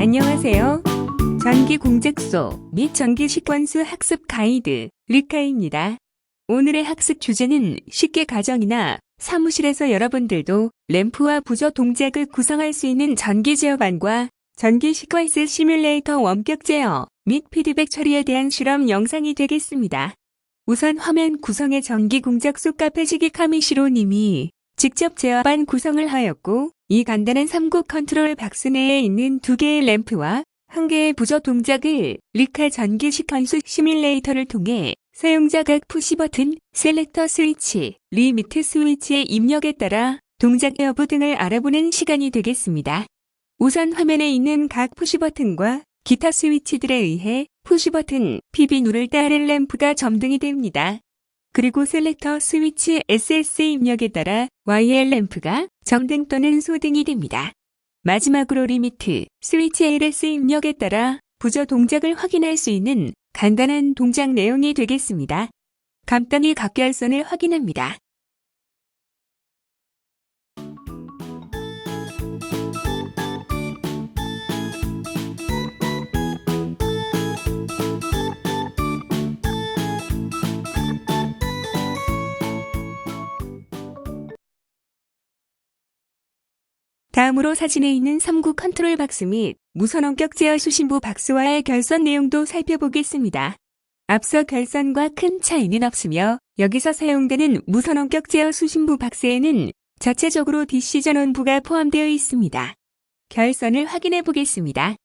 안녕하세요. 전기 공작소 및 전기 시퀀스 학습 가이드 리카입니다. 오늘의 학습 주제는 쉽게 가정이나 사무실에서 여러분들도 램프와 부저 동작을 구성할 수 있는 전기 제어반과 전기 시퀀스 시뮬레이터 원격 제어 및 피드백 처리에 대한 실험 영상이 되겠습니다. 우선 화면 구성의 전기 공작소 카페시기 카미시로 님이 직접 제어반 구성을 하였고 이 간단한 3구 컨트롤 박스 내에 있는 두 개의 램프와 한 개의 부저 동작을 리카 전기 시퀀스 시뮬레이터를 통해 사용자 각 푸시 버튼, 셀렉터 스위치, 리미트 스위치의 입력에 따라 동작 여부 등을 알아보는 시간이 되겠습니다. 우선 화면에 있는 각 푸시 버튼과 기타 스위치들에 의해 푸시 버튼, PB 누를 때 RL 램프가 점등이 됩니다. 그리고 셀렉터 스위치 SS 입력에 따라 YL 램프가 점등 또는 소등이 됩니다. 마지막으로 리미트 스위치 LS 입력에 따라 부저 동작을 확인할 수 있는 간단한 동작 내용이 되겠습니다. 간단히 각결선을 확인합니다. 다음으로 사진에 있는 3구 컨트롤 박스 및 무선 원격 제어 수신부 박스와의 결선 내용도 살펴보겠습니다. 앞서 결선과 큰 차이는 없으며 여기서 사용되는 무선 원격 제어 수신부 박스에는 자체적으로 DC 전원부가 포함되어 있습니다. 결선을 확인해 보겠습니다.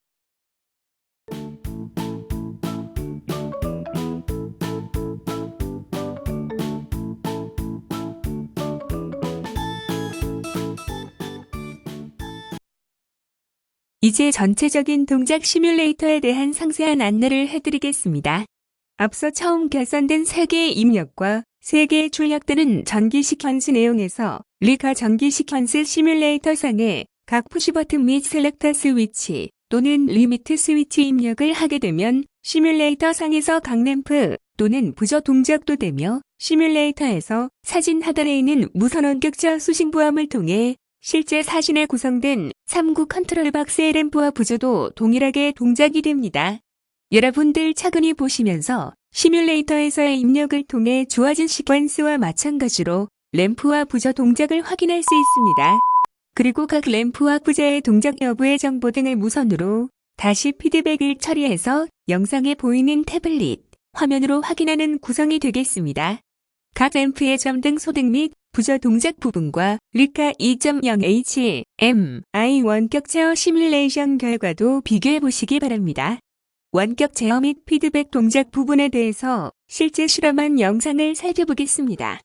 이제 전체적인 동작 시뮬레이터에 대한 상세한 안내를 해드리겠습니다. 앞서 처음 결선된 3개의 입력과 3개의 출력되는 전기 시퀀스 내용에서 리카 전기 시퀀스 시뮬레이터 상에 각 푸시 버튼 및 셀렉터 스위치 또는 리미트 스위치 입력을 하게 되면 시뮬레이터 상에서 각 램프 또는 부저 동작도 되며 시뮬레이터에서 사진 하단에 있는 무선 원격자 수신부함을 통해 실제 사진에 구성된 3구 컨트롤 박스의 램프와 부저도 동일하게 동작이 됩니다. 여러분들 차근히 보시면서 시뮬레이터에서의 입력을 통해 주어진 시퀀스와 마찬가지로 램프와 부저 동작을 확인할 수 있습니다. 그리고 각 램프와 부저의 동작 여부의 정보 등을 무선으로 다시 피드백을 처리해서 영상에 보이는 태블릿, 화면으로 확인하는 구성이 되겠습니다. 각 램프의 점 등 소등 및 부저 동작 부분과 리카 2.0H M I 원격 제어 시뮬레이션 결과도 비교해 보시기 바랍니다. 원격 제어 및 피드백 동작 부분에 대해서 실제 실험한 영상을 살펴보겠습니다.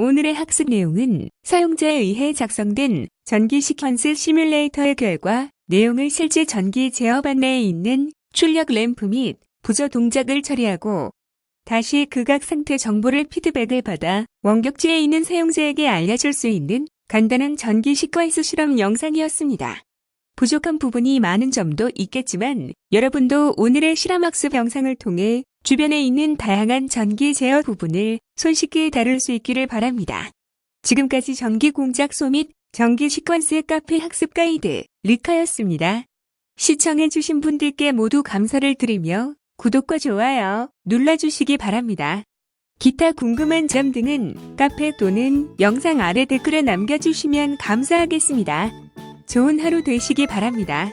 오늘의 학습 내용은 사용자에 의해 작성된 전기 시퀀스 시뮬레이터의 결과 내용을 실제 전기 제어 반 내에 있는 출력 램프 및 부저 동작을 처리하고 다시 극악 상태 정보를 피드백을 받아 원격지에 있는 사용자에게 알려줄 수 있는 간단한 전기 시퀀스 실험 영상이었습니다. 부족한 부분이 많은 점도 있겠지만 여러분도 오늘의 실험 학습 영상을 통해 주변에 있는 다양한 전기 제어 부분을 손쉽게 다룰 수 있기를 바랍니다. 지금까지 전기 공작소 및 전기 시퀀스 카페 학습 가이드 리카였습니다. 시청해주신 분들께 모두 감사를 드리며 구독과 좋아요 눌러주시기 바랍니다. 기타 궁금한 점 등은 카페 또는 영상 아래 댓글에 남겨주시면 감사하겠습니다. 좋은 하루 되시기 바랍니다.